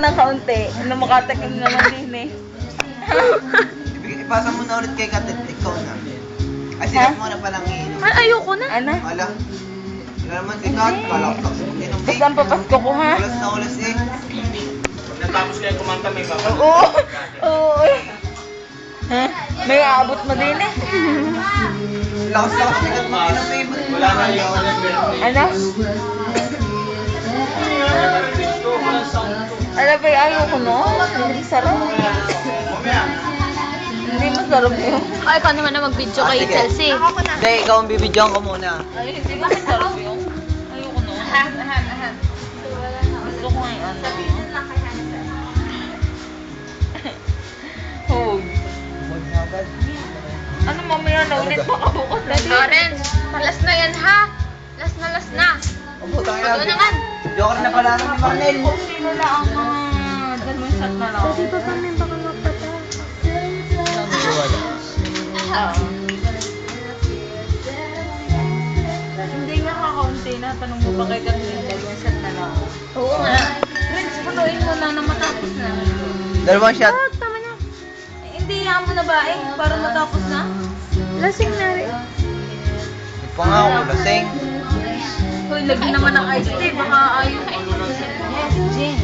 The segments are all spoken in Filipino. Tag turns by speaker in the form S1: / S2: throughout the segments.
S1: ng kaunti. Ano makatakim naman din eh.
S2: Ibig- Ipasa mo na ulit kay Katit, ikaw na. Ay, sila mo na palang iinom.
S3: Ay, ayoko na.
S1: Ano?
S2: Wala. Wala naman si Kat, kalaktak sa inom.
S1: Basta ang papasko ko ha.
S2: Ulas na ulas eh.
S4: Natapos kayo kumanta may baka.
S1: Oo. Oo. Ha? May aabot mo din eh.
S2: Lakas lakas ni Kat mag-inom eh.
S4: Wala na yung
S1: Ano? Ano Masarap yun.
S3: Ay, ikaw naman na mag-video kay
S2: Ah, sige.
S3: Chelsea.
S2: Hindi, ikaw ang bibidyoan ko muna.
S1: Ay, hindi masarap yun. Ayoko no. Gusto ko nga yung ano. Huwag. Ano mamaya na ulit baka bukas na.
S3: Lawrence, last na yan ha. Last na, last na.
S2: Pagputang
S3: Ito naman.
S2: Joker na pala ng Marnel.
S1: Kung sino lang ang mga dalawang shot na lang.
S3: pa kami baka
S1: Ah. Hindi nga kakaunti na. Tanong mo ba kay Kathleen, dalawang shot na lang.
S3: Oo nga.
S1: Prince, punuin mo na na matapos na.
S2: Dalawang shot.
S3: Oh, tama na.
S1: Eh, hindi yan mo na ba eh? Para matapos na?
S3: Lasing na rin.
S2: Hindi pa nga ako lasing.
S1: Hoy, lagyan naman ng iced tea. Baka ayaw. Yes, Jane.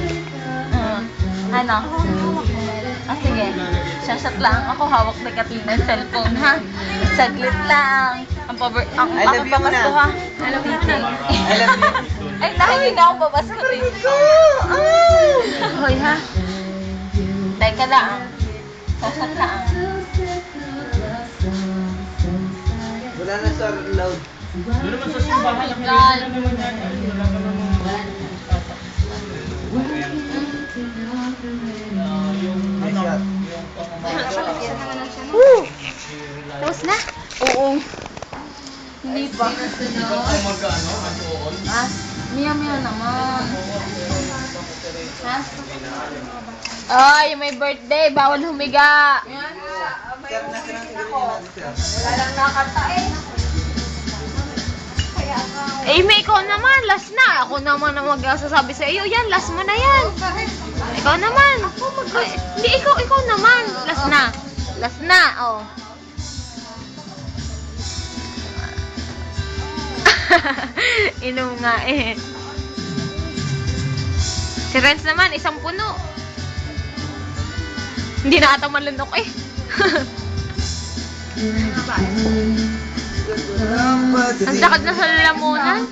S1: Uh, ano? Ah, sige. Shashot lang. Ako hawak ni Kathleen ng cellphone, ha? Saglit lang. Ang paber... Ang,
S2: I love
S1: ang
S2: you muna.
S1: ha? I love you na.
S2: I love you.
S1: Ay, dahil na ako papasko rin. Hoy, ha? Teka lang. Shashot lang.
S2: Wala na sa load.
S4: Doon naman sa simbahan.
S1: God.
S4: Wala naman yan. Wala naman
S2: May shot.
S3: Woo! Tapos na?
S1: Oo. Hindi pa. Ah, miya-miya naman. Ha?
S3: Ay, may birthday. Bawal humiga.
S2: Siguro yun natin, sir.
S1: Wala lang nakanta eh.
S3: Eh, may ikaw naman. Last na. Ako naman ang magsasabi sa iyo. Yan, last mo na yan. Ikaw naman. Ay, hindi, ikaw, ikaw naman. Last na. Last na, oh. Inom nga eh. Si Renz naman, isang puno. Hindi na ata malunok eh. Ang sakit na sa lalamunan.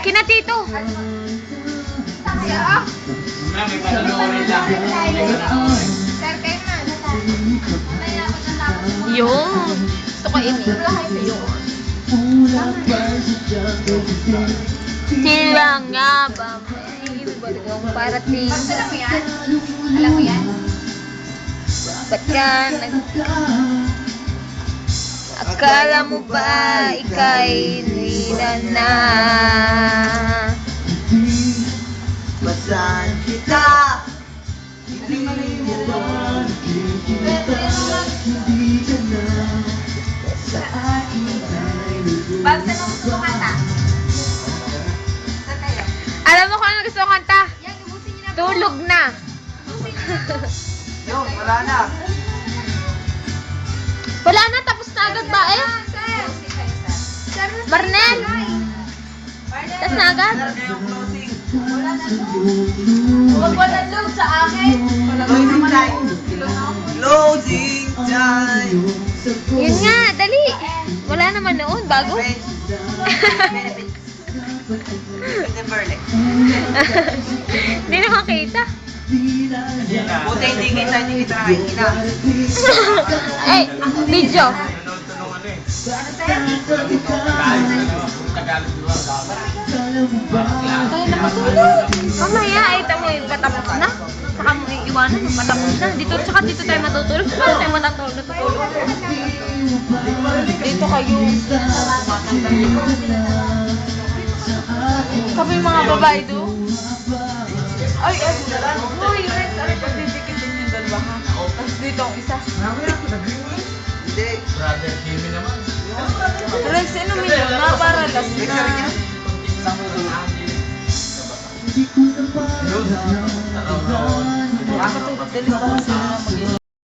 S3: Kina Tito.
S4: Na, may panoorin lang.
S3: Yun. Gusto ko ini. Sila nga ba may bagong parating?
S1: Alam mo yan?
S3: Ba't ka nag... Akala mo ba ika'y nila na?
S2: Basahan kita.
S1: Bag na lang gusto kanta. Saan kayo?
S3: Alam mo kung ano gusto kong kanta?
S1: Niyo na.
S3: Tulog na.
S2: Yun, wala na.
S3: Wala na agad ba eh? Barnel! Tapos na agad?
S1: Huwag wala load sa akin.
S2: Closing time. Closing time.
S3: Yun nga, dali. Wala naman noon, bago. Hindi na makita.
S2: Buti hindi kita, hindi kita nakikita.
S3: Ay, video. Mamaya, ay tamo yung patapos na. Saka mo iiwanan yung patapos na. Dito, tsaka dito tayo matutulog. Saka tayo matutulog. natutulog.
S1: Dito kayo. Kami mga babae do. Ay, ay, Uy, Rex, ano pagdidikitin yung dalawa ha? Tapos dito ang isa.
S2: Hindi.
S4: Brother Jimmy naman.
S1: Rex, inumin nyo na para
S2: Rex,
S1: na. Bakit ito? Dili ba mag